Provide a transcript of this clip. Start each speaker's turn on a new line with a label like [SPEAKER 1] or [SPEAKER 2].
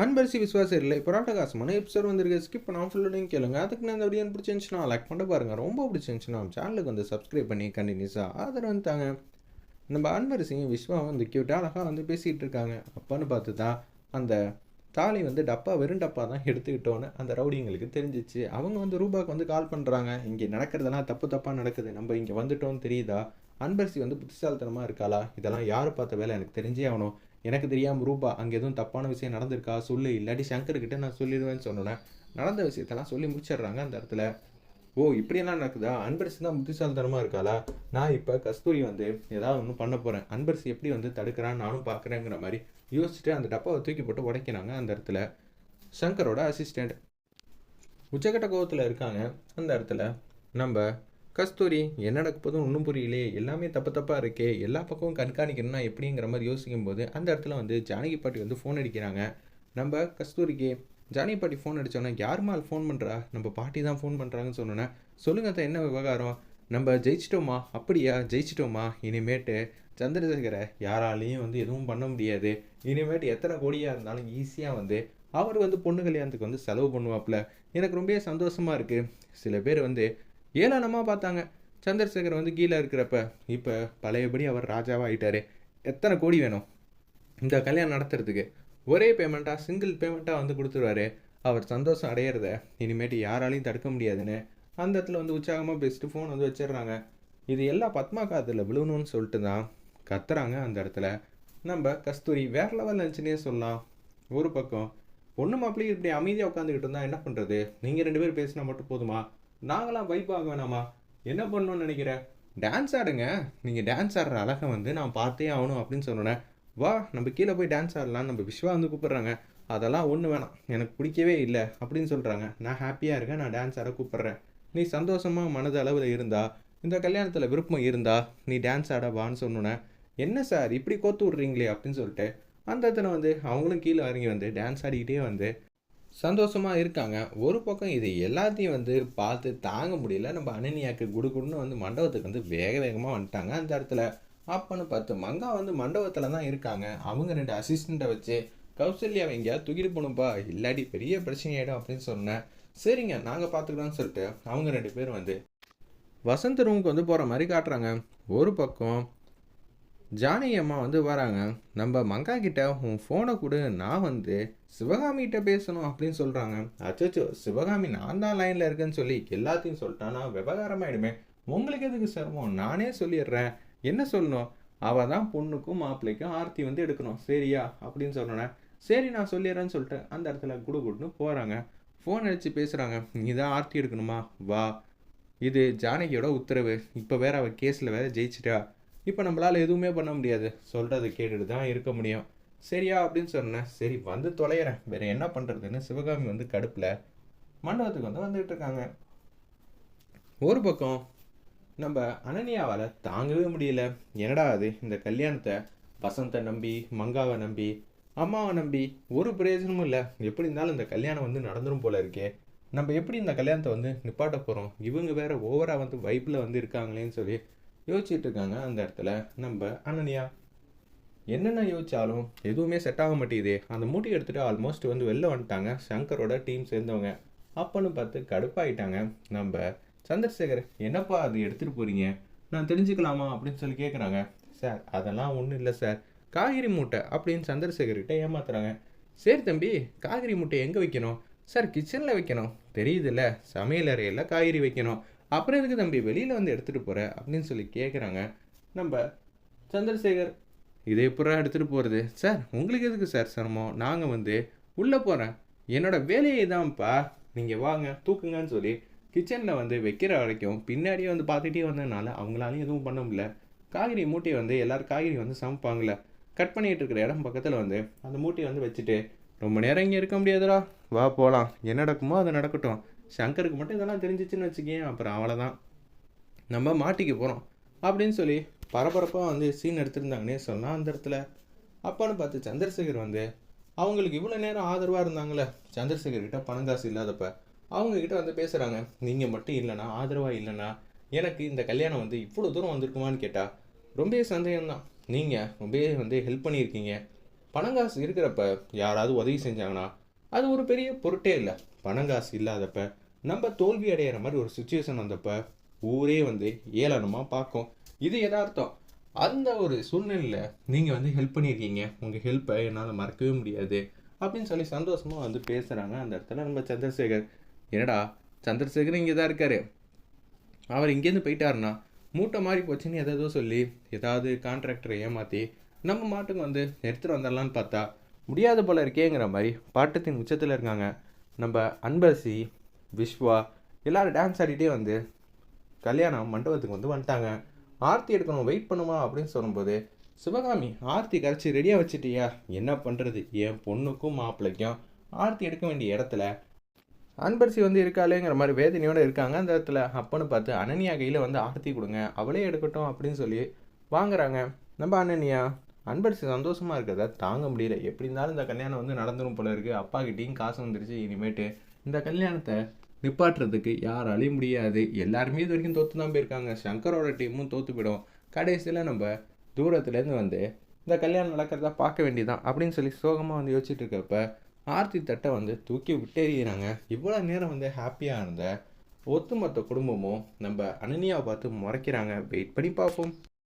[SPEAKER 1] அன்பரிசி விஸ்வாசம் இல்லை. புராட்டகாசமான எபிசோட் வந்திருக்கு. ஸ்கிப் பண்ணாமல் ஃபுல்லோடையும் கேளுங்க. அதுக்கு நான் இந்த வீடியோ பிடிச்சிருந்துச்சுன்னா லைக் பண்ண பாருங்கள் ரொம்ப பிடிச்சிருந்துச்சுன்னா சேனலுக்கு வந்து சப்ஸ்கிரைப் பண்ணி கண்டினியூஸாக ஆதரவு வந்துட்டாங்க நம்ம அன்பரிசியும் விஸ்வாவும் வந்து க்யூட்டாக அழகாக வந்து பேசிகிட்டு இருக்காங்க. அப்பான்னு பார்த்து தான் அந்த தாலி வந்து டப்பா வெறும் டப்பா தான் எடுத்துக்கிட்டோன்னு அந்த ரவுடிங்களுக்கு தெரிஞ்சிச்சு. அவங்க வந்து ரூபாக்கு வந்து கால் பண்ணுறாங்க இங்கே நடக்கிறதெல்லாம் தப்பு தப்பாக நடக்குது. நம்ம இங்கே வந்துட்டோம்னு தெரியுதா? அன்பரசி வந்து புத்திசாலித்தனமாக இருக்காளா? இதெல்லாம் யார் பார்த்த வேலை? எனக்கு தெரிஞ்சே ஆகணும். எனக்கு தெரியாமல் ரூபா அங்கே எதுவும் தப்பான விஷயம் நடந்திருக்கா சொல்லு இல்லாட்டி சங்கர்கிட்ட நான் சொல்லிடுவேன்னு சொன்னோன்னே நடந்த விஷயத்தெல்லாம் சொல்லி முடிச்சிடுறாங்க அந்த இடத்துல. ஓ இப்படியெல்லாம் நடக்குதா? அன்பரசு தான் புத்திசாலித்தனமாக இருக்காளா? நான் இப்போ கஸ்தூரி வந்து ஏதாவது ஒன்று பண்ண போகிறேன் அன்பரசு எப்படி வந்து தடுக்கிறான்னு நானும் பார்க்குறேங்கிற மாதிரி யோசிச்சுட்டு அந்த டப்பாவை தூக்கி போட்டு உடைக்கிறாங்க அந்த இடத்துல. சங்கரோட அசிஸ்டண்ட் உச்சக்கட்ட கோவத்தில் இருக்காங்க அந்த இடத்துல. நம்ம கஸ்தூரி என்ன நடக்க போதும் ஒன்றும் புரியலையே. எல்லாமே தப்பு தப்பாக இருக்கே. எல்லா பக்கமும் கண்காணிக்கணும்னா எப்படிங்கிற மாதிரி யோசிக்கும் போது அந்த இடத்துல வந்து ஜானகி பாட்டி வந்து ஃபோன் அடிக்கிறாங்க. நம்ம கஸ்தூரிக்கு ஜானகி பாட்டி ஃபோன் அடித்தோன்னா யாருமா ஃபோன் பண்ணுறா நம்ம பாட்டி தான் ஃபோன் பண்ணுறாங்கன்னு சொன்னோன்னே சொல்லுங்க அத்தை என்ன விவகாரம்? நம்ம ஜெயிச்சிட்டோமா? அப்படியா? ஜெயிச்சிட்டோமா? இனிமேட்டு சந்திரசேகரை யாராலையும் வந்து எதுவும் பண்ண முடியாது. இனிமேட்டு எத்தனை கோடியாக இருந்தாலும் ஈஸியாக வந்து அவர் வந்து பொண்ணு கல்யாணத்துக்கு வந்து செலவு பண்ணுவாப்புல. எனக்கு ரொம்பவே சந்தோஷமாக இருக்குது சில பேர் வந்து ஏளனமாக பார்த்தாங்க? சந்திரசேகர் வந்து கீழே இருக்கிறப்ப இப்போ பழையபடி அவர் ராஜாவாக ஆகிட்டாரு எத்தனை கோடி வேணும்? இந்த கல்யாணம் நடத்துறதுக்கு. ஒரே பேமெண்ட்டாக சிங்கிள் பேமெண்ட்டாக வந்து கொடுத்துருவாரு. அவர் சந்தோஷம் அடையிறத இனிமேட்டு யாராலையும் தடுக்க முடியாதுன்னு அந்த இடத்துல வந்து உற்சாகமாக பேசிட்டு ஃபோன் வந்து வச்சிடுறாங்க. இது எல்லாம் பத்மா காதில் விழுணும்னு சொல்லிட்டு தான் கத்துறாங்க அந்த இடத்துல. நம்ம கஸ்தூரி வேற லெவல் நினச்சினே சொல்லலாம். ஒரு பக்கம் ஒன்று மாப்பிள்ளையும் இப்படி அமைதியாக உட்காந்துக்கிட்டு இருந்தால் என்ன பண்ணுறது நீங்கள் ரெண்டு பேர் பேசினா மட்டும் போதுமா? நாங்களாம் வைப் ஆக வேணாமா? என்ன பண்ணணும்னு நினைக்கிறேன் டான்ஸ் ஆடுங்க. நீங்கள் டான்ஸ் ஆடுற அழகை வந்து நான் பார்த்தே ஆகணும் அப்படின்னு சொன்னேன். வா நம்ம கீழே போய் டான்ஸ் ஆடலாம் நம்ம விஸ்வா வந்து கூப்பிட்றாங்க. அதெல்லாம் ஒன்று வேணாம். எனக்கு பிடிக்கவே இல்லை அப்படின்னு சொல்கிறாங்க நான் ஹாப்பியாக இருக்கேன். நான் டான்ஸ் ஆட கூப்பிட்றேன். நீ சந்தோஷமாக மனது அளவில் இருந்தா இந்த கல்யாணத்தில் விருப்பம் இருந்தா நீ டான்ஸ் ஆட வான்னு சொன்னோன்னே என்ன சார் இப்படி கோத்து விட்றீங்களே? அப்படின்னு சொல்லிட்டு அந்த இடத்துல வந்து அவங்களும் கீழே இறங்கி வந்து டான்ஸ் ஆடிக்கிட்டே வந்து சந்தோஷமாக இருக்காங்க. ஒரு பக்கம் இது எல்லாத்தையும் வந்து பார்த்து தாங்க முடியல. நம்ம அனனியாக்கு குடுகுடுன்னு வந்து மண்டபத்துக்கு வந்து வேக வேகமாக வந்துட்டாங்க. அந்த இடத்துல அப்பன்னு பார்த்து மங்கா வந்து மண்டபத்தில் தான் இருக்காங்க. அவங்க ரெண்டு அசிஸ்டண்ட்டை வச்சு கௌசல்யாவை எங்கேயா தூக்கிட்டு போகணும்ப்பா இல்லாடி பெரிய பிரச்சனையாயிடும் அப்படின்னு சொன்னேன். சரிங்க நாங்கள் பார்த்துக்கிறோம்னு சொல்லிட்டு அவங்க ரெண்டு பேரும் வந்து வசந்த் ரூமுக்கு வந்து போகிற மாதிரி காட்டுறாங்க. ஒரு பக்கம் ஜானகி அம்மா வந்து வராங்க. நம்ம மங்கா கிட்ட உன் ஃபோனை கொடு நான் வந்து சிவகாமிகிட்ட பேசணும் அப்படின்னு சொல்கிறாங்க அச்சோ சிவகாமி நான் தான் லைனில் இருக்கேன்னு சொல்லி எல்லாத்தையும் சொல்லிட்டானா? விவகாரமாயிடுமே. உங்களுக்கு எதுக்கு சிரமம்? நானே சொல்லிடுறேன். என்ன சொல்லணும்? அவள் தான் பொண்ணுக்கும் மாப்பிள்ளைக்கும் ஆர்த்தி வந்து எடுக்கணும். சரியா? அப்படின்னு சொன்னோன்னே சரி நான் சொல்லிடுறேன்னு சொல்லிட்டு அந்த இடத்துல குடு குடுன்னு போகிறாங்க ஃபோன் அடித்து பேசுகிறாங்க நீ தான் ஆர்த்தி எடுக்கணுமா? வா. இது ஜானகியோட உத்தரவு. இப்போ வேற அவள் கேஸில் வேற ஜெயிச்சிட்டா. இப்போ நம்மளால் எதுவுமே பண்ண முடியாது. சொல்கிறத கேட்டுட்டு தான் இருக்க முடியும். சரியா அப்படின்னு சொன்னேன். சரி வந்து தொலைகிறேன் வேறு என்ன பண்ணுறதுன்னு சிவகாமி வந்து கடுப்பில் மண்டபத்துக்கு வந்து வந்துகிட்டு இருக்காங்க. ஒரு பக்கம் நம்ம அனன்யாவால் தாங்கவே முடியல. என்னடா அது? இந்த கல்யாணத்தை வசந்தை நம்பி மங்காவை நம்பி அம்மாவை நம்பி ஒரு பிரயோஜனமும் இல்லை. எப்படி இருந்தாலும் இந்த கல்யாணம் வந்து நடந்துடும் போல இருக்கே. நம்ம எப்படி இந்த கல்யாணத்தை வந்து நிப்பாட்ட போகிறோம் இவங்க வேற ஓவராக வந்து வைப்பில் வந்து இருக்காங்களேன்னு சொல்லி யோசிச்சுட்டு இருக்காங்க அந்த இடத்துல நம்ம அனன்யா என்னென்ன யோசிச்சாலும் எதுவுமே செட் ஆக மாட்டேங்குது. அந்த மூட்டி எடுத்துகிட்டு ஆல்மோஸ்ட் வந்து வெளில வந்துட்டாங்க. சங்கரோட டீம் சேர்ந்தவங்க. அப்பன்னு பார்த்து கடுப்பாயிட்டாங்க. நம்ம சந்திரசேகர் என்னப்பா அது எடுத்துகிட்டு போகிறீங்க நான் தெரிஞ்சுக்கலாமா? அப்படின்னு சொல்லி கேட்குறாங்க சார் அதெல்லாம் ஒன்றும் இல்லை சார். காய்கறி மூட்டை அப்படின்னு சந்திரசேகர்கிட்ட ஏமாத்துறாங்க. சரி தம்பி காய்கறி மூட்டை எங்கே வைக்கணும்? சார் கிச்சனில் வைக்கணும். தெரியுதுல்ல சமையல் அறையில் காய்கறி வைக்கணும். அப்புறம் எதுக்கு தம்பி வெளியில் வந்து எடுத்துகிட்டு போகிற அப்படின்னு சொல்லி கேட்குறாங்க நம்ம சந்திரசேகர் இதை எப்படா எடுத்துகிட்டு போகிறது சார் உங்களுக்கு எதுக்கு சார் சிரமம்? நாங்கள் வந்து உள்ளே போகிறேன் என்னோட வேலையை தான்ப்பா. நீங்கள் வாங்க தூக்குங்கன்னு சொல்லி கிச்சனில் வந்து வைக்கிற வரைக்கும் பின்னாடியே வந்து பார்த்துட்டே வந்ததுனால அவங்களாலையும் எதுவும் பண்ண முடியல. காய்கறி மூட்டையை வந்து எல்லோரும் காய்கறி வந்து சமைப்பாங்கள்ல கட் பண்ணிகிட்டு இருக்கிற இடம் பக்கத்தில் வந்து அந்த மூட்டையை வந்து வச்சுட்டு ரொம்ப நேரம் இங்கே இருக்க முடியாதுடா. வா போகலாம் என்ன நடக்குமோ அது நடக்கட்டும். சங்கருக்கு மட்டும் இதெல்லாம் தெரிஞ்சிச்சுன்னு வச்சுக்கேன். அப்புறம் அவ்வளோதான் நம்ம மாட்டிக்க போகிறோம் அப்படின்னு சொல்லி பரபரப்பாக வந்து சீன் எடுத்திருந்தாங்கன்னே சொல்லலாம் அந்த இடத்துல. அப்பான்னு பார்த்து சந்திரசேகர் வந்து அவங்களுக்கு இவ்வளோ நேரம் ஆதரவாக இருந்தாங்களே சந்திரசேகர்கிட்ட பணம் காசு இல்லாதப்ப அவங்கக்கிட்ட வந்து பேசுகிறாங்க நீங்கள் மட்டும் இல்லைனா ஆதரவாக இல்லைனா எனக்கு இந்த கல்யாணம் வந்து இவ்வளோ தூரம் வந்திருக்குமான்னு கேட்டால் ரொம்பவே சந்தேகம்தான். நீங்கள் ரொம்பவே வந்து ஹெல்ப் பண்ணியிருக்கீங்க. பணம் காசு இருக்கிறப்ப யாராவது உதவி செஞ்சாங்கன்னா அது ஒரு பெரிய பொருட்டே இல்லை. பணம் காசு இல்லாதப்ப நம்ம தோல்வி அடையிற மாதிரி ஒரு சுச்சுவேஷன் வந்தப்ப ஊரே வந்து ஏளனமாக பார்க்கும். இது எதார்த்தம். அந்த ஒரு சூழ்நிலையில் நீங்கள் வந்து ஹெல்ப் பண்ணியிருக்கீங்க. உங்கள் ஹெல்ப்பை என்னால் மறக்கவே முடியாது. அப்படின்னு சொல்லி சந்தோஷமாக வந்து பேசுகிறாங்க அந்த இடத்துல நம்ம சந்திரசேகர். என்னடா சந்திரசேகர் இங்கே தான் இருக்கார். அவர் இங்கேருந்து போயிட்டாருன்னா மூட்டை மாறி போச்சுன்னு எதோ சொல்லி ஏதாவது கான்ட்ராக்டரை ஏமாற்றி நம்ம மாட்டுக்கு வந்து எடுத்துகிட்டு வந்துடலான்னு பார்த்தா முடியாத போல இருக்கேங்கிற மாதிரி பாட்டத்தின் உச்சத்தில் இருக்காங்க. நம்ம அன்பரசி விஸ்வா எல்லோரும் டான்ஸ் ஆடிட்டே வந்து கல்யாணம் மண்டபத்துக்கு வந்து வந்துட்டாங்க. ஆர்த்தி எடுக்கணும் வெயிட் பண்ணுமா அப்படின்னு சொல்லும்போது சிவகாமி ஆர்த்தி கரைச்சி ரெடியாக வச்சிட்டியா? என்ன பண்ணுறது என் பொண்ணுக்கும் மாப்பிள்ளைக்கும் ஆர்த்தி எடுக்க வேண்டிய இடத்துல அன்பரசி வந்து இருக்காளேங்கிற மாதிரி வேதனையோடு இருக்காங்க. அந்த இடத்துல அப்பன்னு பார்த்து அனன்யா கையில் வந்து ஆர்த்தி கொடுங்க. அவளே எடுக்கட்டும் அப்படின்னு சொல்லி வாங்குறாங்க. நம்ம அனன்யா அன்பரசு சந்தோஷமாக இருக்கிறத தாங்க முடியல. எப்படி இருந்தாலும் இந்த கல்யாணம் வந்து நடந்துடும் போல இருக்குது அப்பா கிட்டேயும் காசு வந்துருச்சு. இனிமேட்டு இந்த கல்யாணத்தை நிப்பாட்டுறதுக்கு யாராலையும் முடியாது. எல்லாருமே இது வரைக்கும் தோற்று தான் போயிருக்காங்க. சங்கரோட டீமும் தோற்று போயிடும். கடைசியில் நம்ம தூரத்துலேருந்து வந்து இந்த கல்யாணம் நடக்கிறதா பார்க்க வேண்டியதான் அப்படின்னு சொல்லி சோகமாக வந்து யோசிச்சுட்டு இருக்கப்ப ஆர்த்தி தட்டை வந்து தூக்கி விட்டேறிகிறாங்க இவ்வளோ நேரம் வந்து ஹாப்பியாக இருந்த ஒத்துமொத்த குடும்பமும் நம்ம அனனியாவை பார்த்து முறைக்கிறாங்க. வெயிட் பண்ணி பார்ப்போம்.